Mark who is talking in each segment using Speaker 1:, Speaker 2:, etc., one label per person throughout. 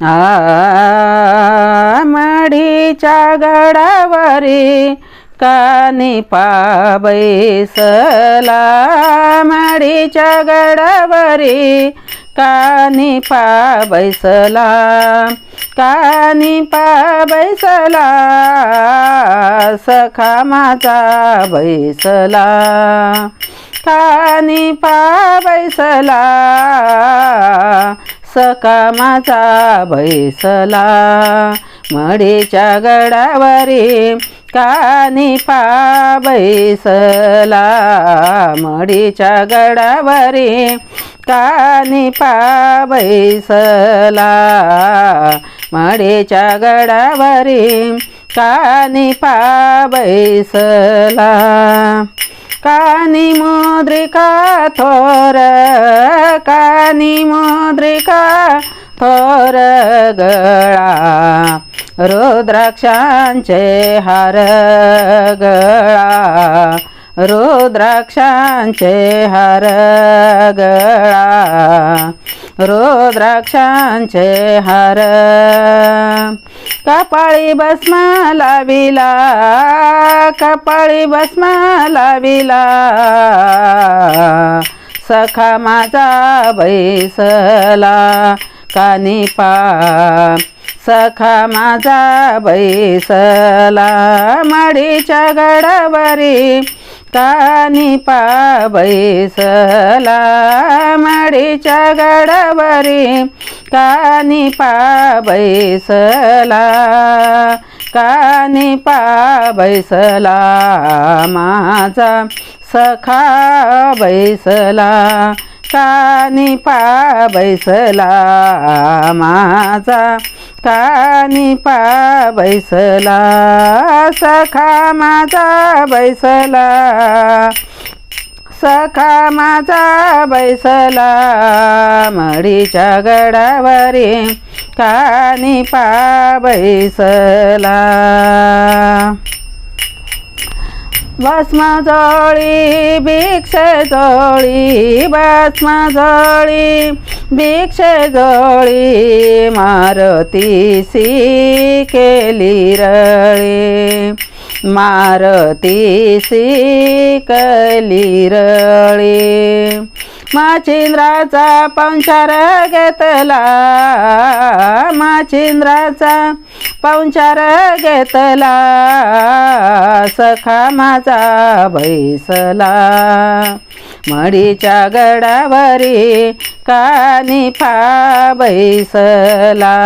Speaker 1: आ मढीच्या गडावरी कानी पाबैसला. मढीच्या गडावरी कानी पाबैसला. कानी पाबैसला. सखा माझा बैसला. खानी पाबैसला सकामाचा बैसला. मडीच्या गडावरी कानी पाबैसला मडीच्या गडावरी कानी पाबैसला मडीच्या गडावरी कानी पाबैसला कानी मुद्रिका थोर कानी मुद्रिका थोर गळा रुद्राक्षांचे हार गळा रुद्राक्षांचे हार गळा रुद्राक्षांचे हार कपाळी भस्म लाविला कपाळी भस्म लाविला. सखा माझा बैसला कानी पा सखा माझा बैसला माडीच्या गडावरी कानी पा बैसला माडीच्या गडावरी कानी पाबैसला कानी पाबैसला माझा सखा बैसला कानी पाबैसला माझा कानी पाबैसला सखा माझा बैसला सखा माझा बैसला मडीच्या गडावरी कानी पा बैसला. भस्म जोळी भिक्ष जोळी भस्म जोळी भिक्ष जोळी मारुतीसी केली रळी. मारुतीसी कली रळी माचिंद्राचा पंचार घेतला. माचिंद्राचा पंचार घेतला. सखा माझा बैसला. मडीच्या गडावरी कानी पा बैसला.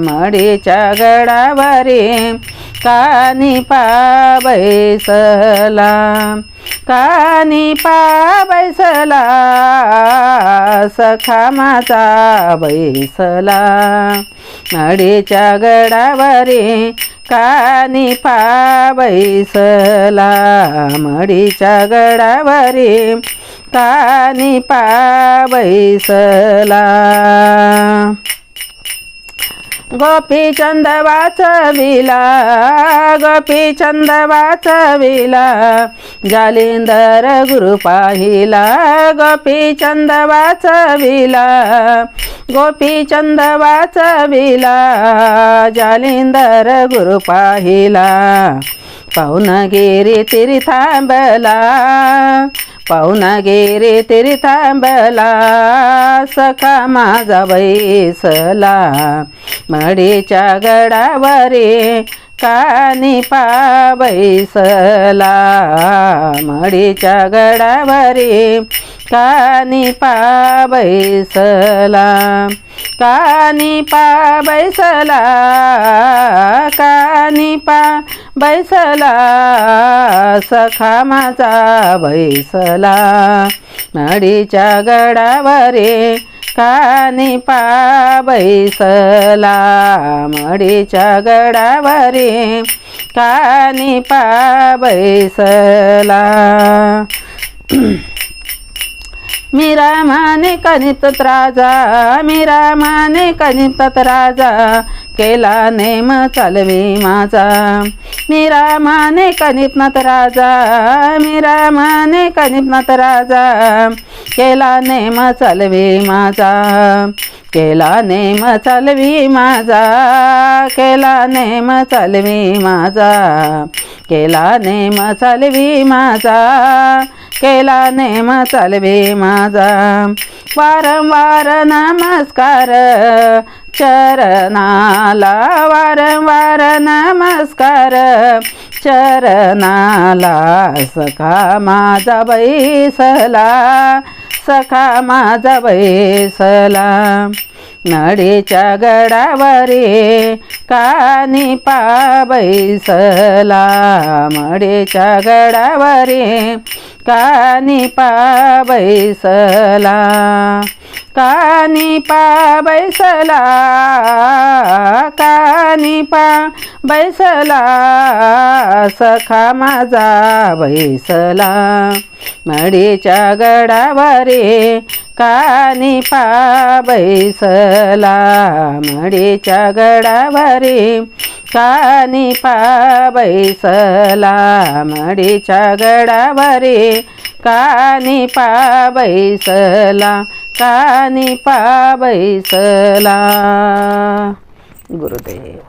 Speaker 1: मडीच्या गडावरी कानी पा बैसला कानी पा बैसला सखा माझा बैसला नडीच्या गडावरी कानी पाबैसला मडीच्या गडावरी कानी पाबैसला गोपी चंद वाचविला गोपीचंद वाचविला. जालिंदर गुरु पाहिला गोपीचंद वाचविला. गोपीचंद वाचविला जालिंदर गुरु पाहिला. पाहुणगिरी तिरी थांबला पाहुणगिरी तिरी थांबला सखा माझा बैसला. मडीच्या गडावरी कानी पा बैसला. मडीच्या गडावरी कानी पा बैसला. कानी पा बैसला कानी पा बैसला सखा माझा बैसला. नडीच्या गडावरे कानी पा बैसला. मडीच्या गडावरे कानी पा बैसला. मी रामाने कनिपत राजा मी रामाने कनिपत राजा केला नेम चालवी माझा. मी रामाने कनिपनाथ राजा मी रामाने कनिपनाथ राजा केला नेम चालवी माझा. केला नेम चालवी माझा केला नेम चालवी माझा. केला नेम चालवी माझा. केला नेम चालवे माझा. वारंवार नमस्कार चरणाला वारंवार नमस्कार चरणाला सखा माझा बैसला सखा माझा बैसला. नडीच्या गडावरे कानी पा बैसला मडीच्या गडावरे कानी पा बैसला कानी पा बैसला कानी पा बैसला सखा माझा बैसला. मडीच्या गडावरी कानी पा बैसला मडीच्या गडावरी. कानी पा बैसला मडीच्या गडावरी. कानी पा बैसला कानी पा बैसला गुरुदेव.